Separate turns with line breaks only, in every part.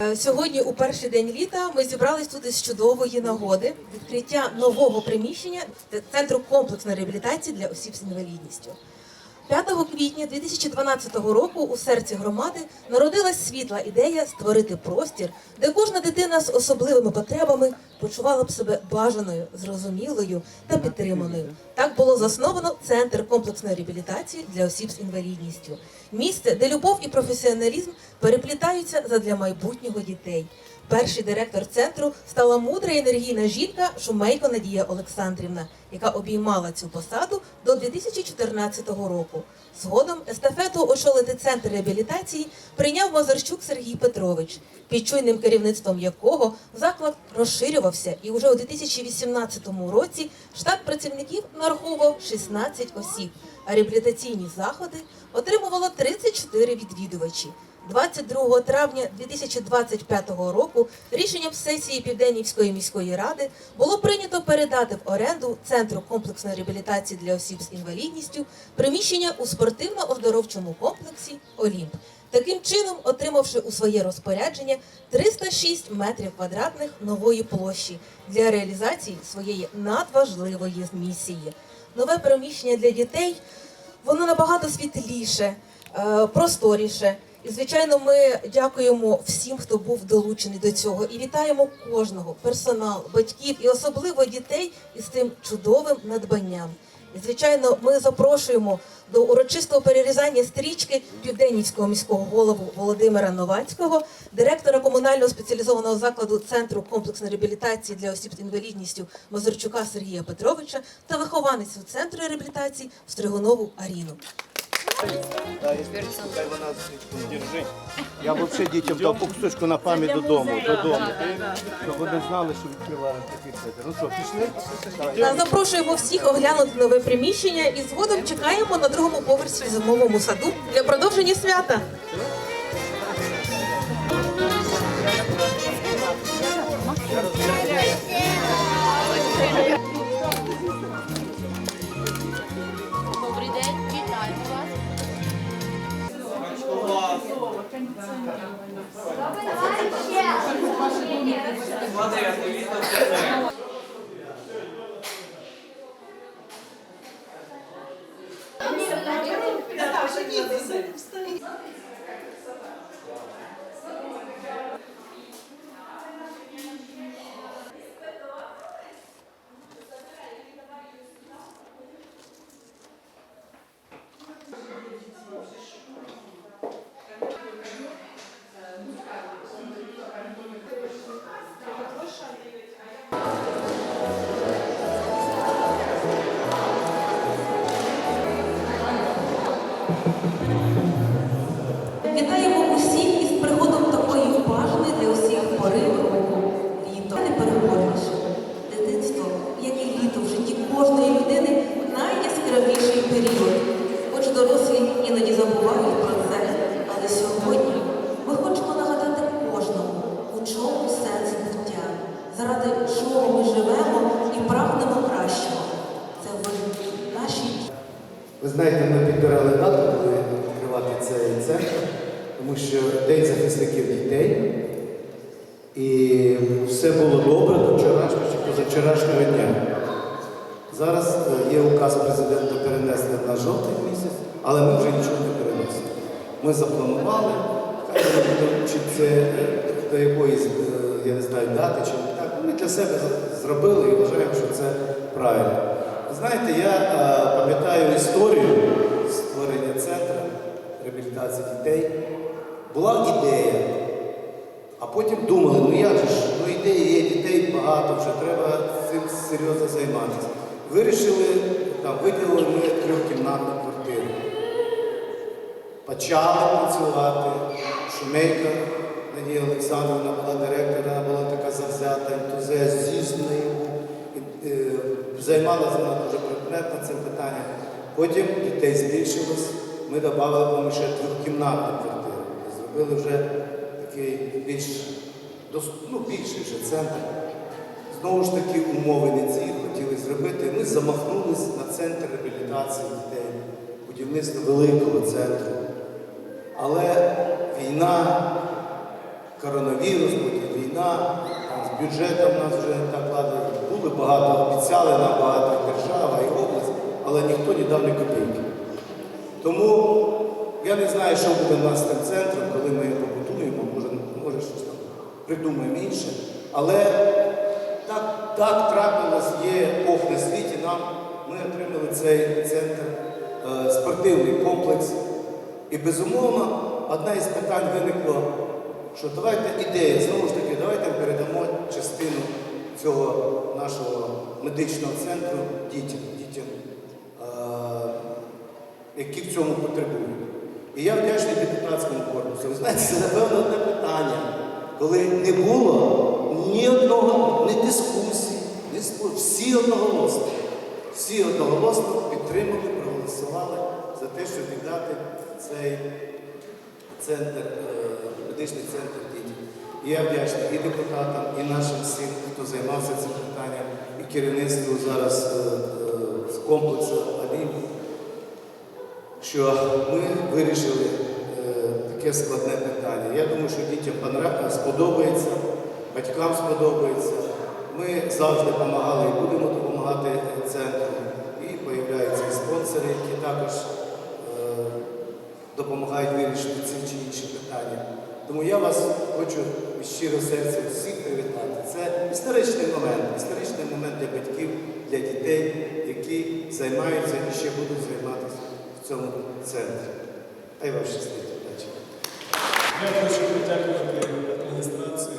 Е, Сьогодні, у перший день літа, ми зібрались тут із чудової нагоди відкриття нового приміщення центру комплексної реабілітації для осіб з інвалідністю. 5 квітня 2012 року у серці громади народилась світла ідея створити простір, де кожна дитина з особливими потребами почувала б себе бажаною, зрозумілою та підтриманою. Так було засновано центр комплексної реабілітації для осіб з інвалідністю. Місце, де любов і професіоналізм переплітаються задля майбутнього дітей. Перший директор центру стала мудра і енергійна жінка Шумейко Надія Олександрівна, яка обіймала цю посаду до 2014 року. Згодом естафету очолити центр реабілітації прийняв Мазарчук Сергій Петрович, під чуйним керівництвом якого заклад розширювався, і уже у 2018 році штат працівників нараховував 16 осіб, а реабілітаційні заходи отримувало 34 відвідувачі. 22 травня 2025 року рішенням сесії Південнівської міської ради було прийнято передати в оренду центру комплексної реабілітації для осіб з інвалідністю приміщення у спортивно-оздоровчому комплексі Олімп. Таким чином, отримавши у своє розпорядження 306 метрів квадратних нової площі для реалізації своєї надважливої місії. Нове приміщення для дітей воно набагато світліше, е, просторіше. І звичайно, ми дякуємо всім, хто був долучений до цього, і вітаємо кожного персонал, батьків і особливо дітей із цим чудовим надбанням. І звичайно, ми запрошуємо до урочистого перерізання стрічки південнівського міського голову Володимира Новацького, директора комунального спеціалізованого закладу центру комплексної реабілітації для осіб з інвалідністю Мазурчука Сергія Петровича та вихованицю центру реабілітації Стригунову Аріну.
Держи. Я взагалі дітям дав по кусочку на пам'ять додому, додому. Щоб вони знали, що відкривали такий центр. Ну що, пішли? Давай.
Та Запрошуємо всіх оглянути нове приміщення і згодом чекаємо на другому поверсі в зимовому саду для продовження свята.
Вітаємо
Ви
знаєте, ми підбирали дату, коли відкривати цей центр, тому що День захисників дітей. І все було добре до вчорашнього чи позавчорашнього дня. Зараз е, є указ президента перенести на жовтий місяць, але ми вже нічого не переносимо. Ми запланували, чи це е, до якоїсь, е, я не знаю, дати, чи не так. Ми для себе зробили і вважаємо, що це правильно. Знаєте, я е, пам'ятаю історію створення центру реабілітації дітей. Була ідея, а потім думали, ну як же ж, ну ідеї є дітей багато, вже треба цим серйозно займатися. Вирішили, там, виділили трьохкімнатну квартиру. Почали працювати. Шумейка Надія Олександровна була директором, вона була така завзята, ентузіазмною, і, е, займалася вона дуже предметно цим питанням. Потім дітей збільшилось, ми додали ще трьохкімнатну квартиру. Зробили вже такий більш ну, більший вже центр. Знову ж таки, умови не ці хотіли зробити. Ми замахнулись на центр реабілітації дітей, будівництво великого центру. Але війна, коронавірус, потім війна, з бюджетом нас вже не так ладно. Були багато, обіцяли нам багато держава і область, але ніхто не дав ні копійки. Тому я не знаю, що буде в нас тим центром, коли ми його побудуємо, може, може щось там придумаємо інше. Але так, так трапилось, є Бог на світі нам. Ми отримали цей центр, е, спортивний комплекс. І безумовно, одне із питань виникло, що давайте ідея, знову ж таки, давайте передамо частину цього нашого медичного центру дітям, дітям які в цьому потребують. І я вдячний депутатському корпусу. Ви знаєте, це напевно одне питання, коли не було ні одного, ні дискусії, ні спору. Всі одноголосно. Всі одноголосно підтримали, проголосували за те, щоб віддати цей центр, е, медичний центр дітям. Я вдячний і депутатам, і нашим всім, хто займався цим питанням, і керівництву зараз е, е, з комплексу Алім що ми вирішили е, таке складне питання. Я думаю, що дітям сподобається, батькам сподобається. Ми завжди допомагали і будемо допомагати центру. І появляються і спонсори, які також е, допомагають вирішити ці чи інші питання. Тому я вас хочу щиро серця всіх привітати. Це історичний момент, історичний момент для батьків, для дітей, які займаються і ще будуть займатися в цьому центрі. Хай вам щастить.
Я хочу подякувати адміністрації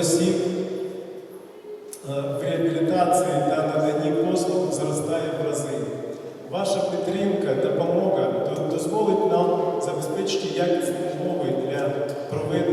осіб е, в реабілітації та наданні послуг зростає в рази. Ваша підтримка, допомога дозволить нам забезпечити якісні умови для проведення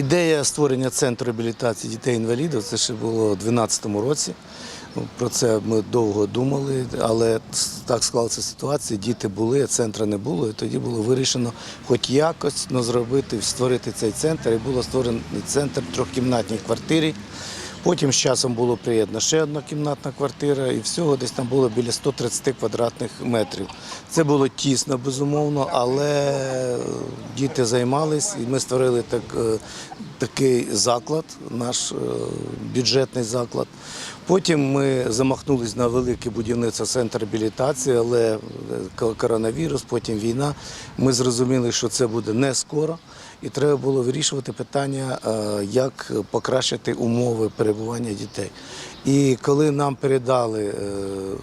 Ідея створення центру реабілітації дітей-інвалідів це ще було у 2012 році. Про це ми довго думали, але так склалася ситуація. Діти були, а центру не було. І тоді було вирішено хоч якось ну, зробити, створити цей центр. І було створений центр в трьохкімнатній квартирі. Потім з часом було приєднана ще одна кімнатна квартира, і всього десь там було біля 130 квадратних метрів. Це було тісно, безумовно, але діти займались, і ми створили так, е, такий заклад, наш е, бюджетний заклад. Потім ми замахнулись на велике будівництво центру реабілітації, але е, коронавірус, потім війна. Ми зрозуміли, що це буде не скоро, і треба було вирішувати питання, е, як покращити умови перебування дітей. І коли нам передали е,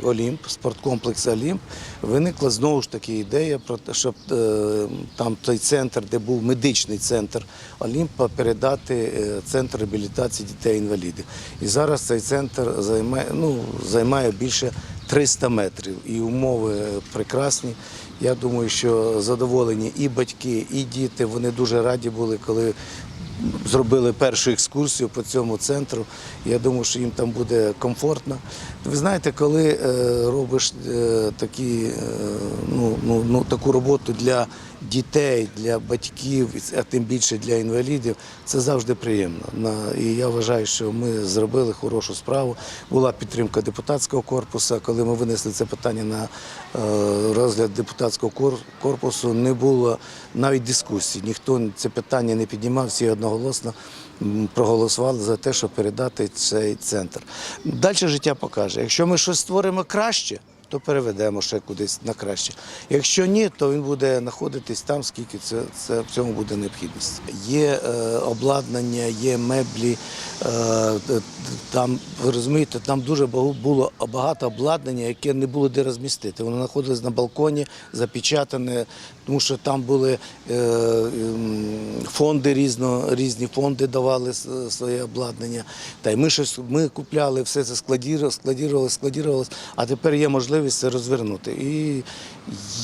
Олімп, спорткомплекс Олімп, виникла знову ж таки ідея про те, щоб е, там той центр, де був медичний центр Олімпа, передати центр реабілітації дітей-інвалідів. І зараз цей центр займає, ну, займає більше 300 метрів. І умови прекрасні. Я думаю, що задоволені і батьки, і діти. Вони дуже раді були, коли зробили першу екскурсію по цьому центру. Я думаю, що їм там буде комфортно. Ви знаєте, коли е, робиш е, такі, е, ну, ну, ну, таку роботу для дітей, для батьків, а тим більше для інвалідів, це завжди приємно. І я вважаю, що ми зробили хорошу справу. Була підтримка депутатського корпусу. Коли ми винесли це питання на е, розгляд депутатського корпусу, не було навіть дискусій. Ніхто це питання не піднімав, всі одноголосно проголосували за те, щоб передати цей центр. Далі життя покаже. Якщо ми щось створимо краще, то переведемо ще кудись на краще. Якщо ні, то він буде знаходитись там, скільки це, це в цьому буде необхідність. Є е, обладнання, є меблі. Е, там ви розумієте, там дуже було багато обладнання, яке не було де розмістити. Воно знаходилось на балконі, запечатане, тому що там були е, ем, фонди різно, різні фонди давали своє обладнання. Та й ми щось ми купляли, все це складірували, складірували, а тепер є можливість це розвернути. І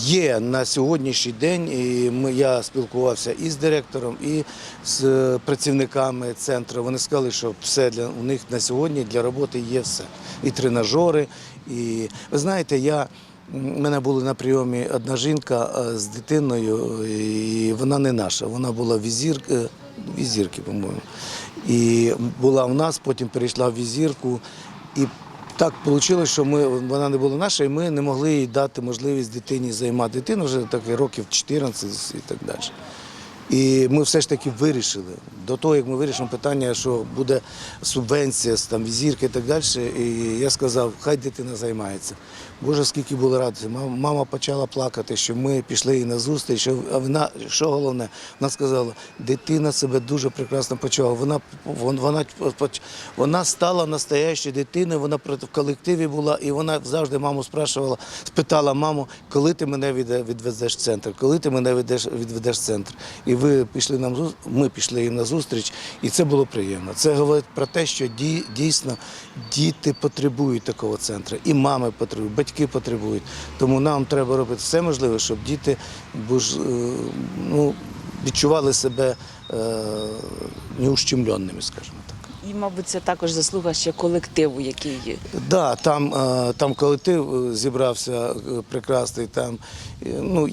є на сьогоднішній день, і ми, я спілкувався і з директором, і з е, працівниками центру. Вони сказали, що все для у них на сьогодні для роботи є все. І тренажери, і ви знаєте, я. У мене була на прийомі одна жінка з дитиною, і вона не наша, вона була візір, е, візірки, по-моєму. І була в нас, потім перейшла в візірку. І так вийшло, що ми, вона не була наша, і ми не могли їй дати можливість дитині займати дитину вже так років 14 і так далі. І ми все ж таки вирішили. До того, як ми вирішимо питання, що буде субвенція, там, візірки і так далі. І я сказав, хай дитина займається. Боже, скільки було радості. Мама, почала плакати, що ми пішли їй на зустріч. Що, вона, що головне, вона сказала, дитина себе дуже прекрасно почувала. Вона, вона, вона стала настоящою дитиною, вона в колективі була, і вона завжди маму спрашувала, спитала маму, коли ти мене відвезеш в центр, коли ти мене відведеш, відведеш в центр. І ви пішли нам ми пішли їм на зустріч, і це було приємно. Це говорить про те, що дійсно діти потребують такого центру, і мами потребують, батьки потребують. Тому нам треба робити все можливе, щоб діти е, ну, відчували себе неущемленними, неущемленими, скажімо.
І, мабуть, це також заслуга ще колективу, який є.
Да, там, е, там колектив е, зібрався е, прекрасний. Там ну,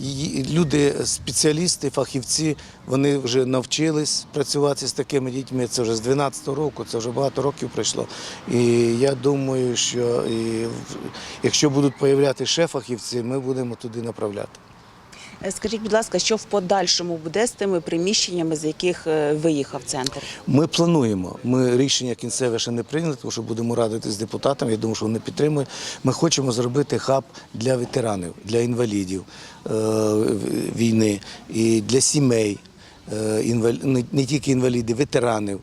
люди, спеціалісти, фахівці, вони вже навчились працювати з такими дітьми. Це вже з 12-го року, це вже багато років пройшло. І я думаю, що і, якщо будуть появляти ще фахівці, ми будемо туди направляти.
Е, Скажіть, будь ласка, що в подальшому буде з тими приміщеннями, з яких е, виїхав центр?
Ми плануємо. Ми рішення кінцеве ще не прийняли, тому що будемо радити з депутатами. Я думаю, що вони підтримують. Ми хочемо зробити хаб для ветеранів, для інвалідів е, війни і для сімей. Не тільки інвалідів, ветеранів,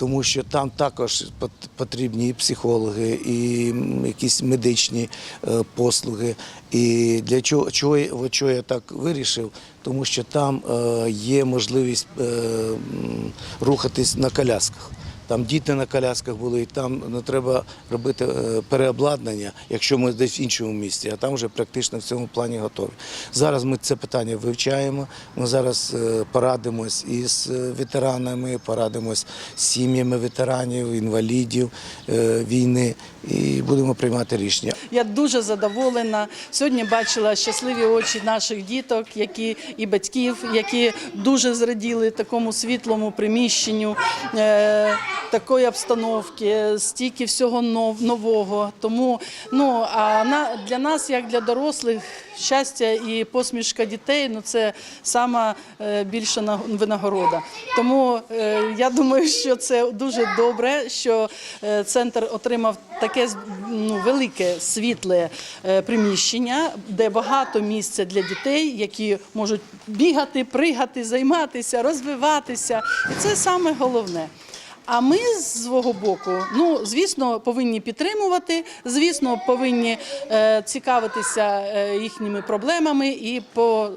тому що там також пот- потрібні і психологи, і якісь медичні е, послуги. І для чого, чого, чого я так вирішив? Тому що там е, є можливість е, рухатись на колясках. Там діти на колясках були, і там не треба робити е, переобладнання, якщо ми десь в іншому місці, а там вже практично в цьому плані готові. Зараз ми це питання вивчаємо. Ми зараз е, порадимось із е, ветеранами, порадимось з сім'ями ветеранів, інвалідів війни і будемо приймати рішення.
Я дуже задоволена. Сьогодні бачила щасливі очі наших діток, які і батьків, які дуже зраділи такому світлому приміщенню, такої обстановки, стільки всього нов- нового. Тому ну а на для нас, як для дорослих, щастя і посмішка дітей ну це сама е, більша на- винагорода. Тому е, я думаю, що це дуже добре, що е, центр отримав таке ну, велике світле приміщення, де багато місця для дітей, які можуть бігати, пригати, займатися, розвиватися. І це саме головне. А ми з свого боку, ну звісно, повинні підтримувати, звісно, повинні е, цікавитися е, їхніми проблемами і по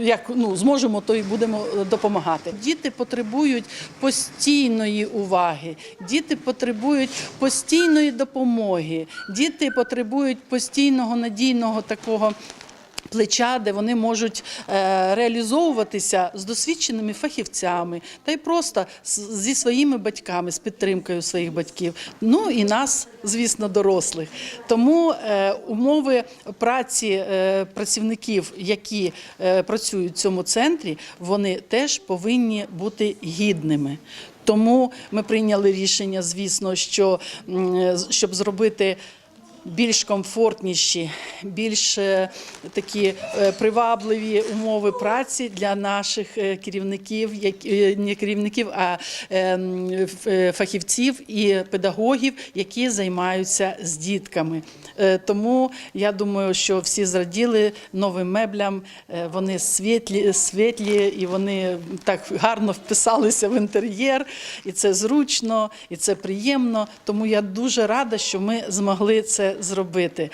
як ну зможемо, то й будемо е, допомагати. Діти потребують постійної уваги, діти потребують постійної допомоги, діти потребують постійного надійного такого плеча, де вони можуть е, реалізовуватися з досвідченими фахівцями та й просто зі своїми батьками, з підтримкою своїх батьків. Ну і нас, звісно, дорослих. Тому е, умови праці е, працівників, які працюють в цьому центрі, вони теж повинні бути гідними. Тому ми прийняли рішення, звісно, що щоб зробити більш комфортніші, більш е, такі е, привабливі умови праці для наших е, керівників, не керівників, а фахівців і педагогів, які займаються з дітками. Тому я думаю, що всі зраділи новим меблям. Вони світлі, світлі і вони так гарно вписалися в інтер'єр, і це зручно, і це приємно. Тому я дуже рада, що ми змогли це зробити.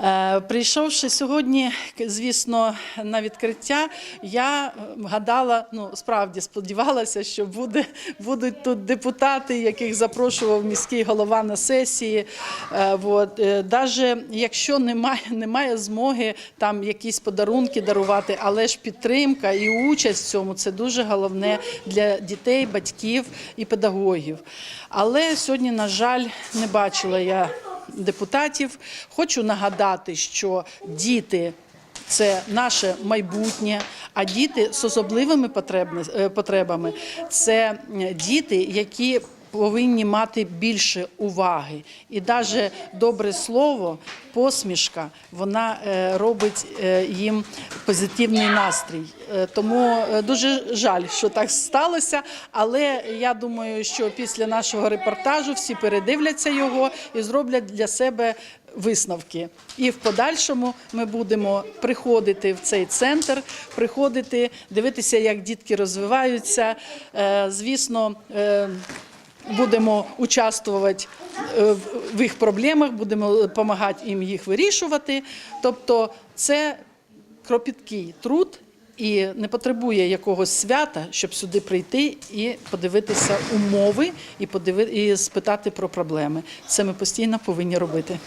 Е, Прийшовши сьогодні, звісно, на відкриття, я е, гадала, ну справді сподівалася, що буде, будуть тут депутати, яких запрошував міський голова на сесії. Е, От, даже якщо немає, немає змоги там якісь подарунки дарувати, але ж підтримка і участь в цьому це дуже головне для дітей, батьків і педагогів. Але сьогодні, на жаль, не бачила я депутатів. Хочу нагадати, що діти. Це наше майбутнє, а діти з особливими е, потребами це діти, які повинні мати більше уваги. І навіть добре слово, посмішка, вона е, робить е, їм позитивний настрій. Е, Тому дуже жаль, що так сталося. Але я думаю, що після нашого репортажу всі передивляться його і зроблять для себе висновки. І в подальшому ми будемо приходити в цей центр, приходити, дивитися, як дітки розвиваються. Звісно, будемо участвувати е, в- їх проблемах, будемо допомагати їм їх вирішувати. Тобто, це кропіткий труд. І не потребує якогось свята, щоб сюди прийти і подивитися умови, і подиви... і спитати про проблеми. Це ми постійно повинні робити.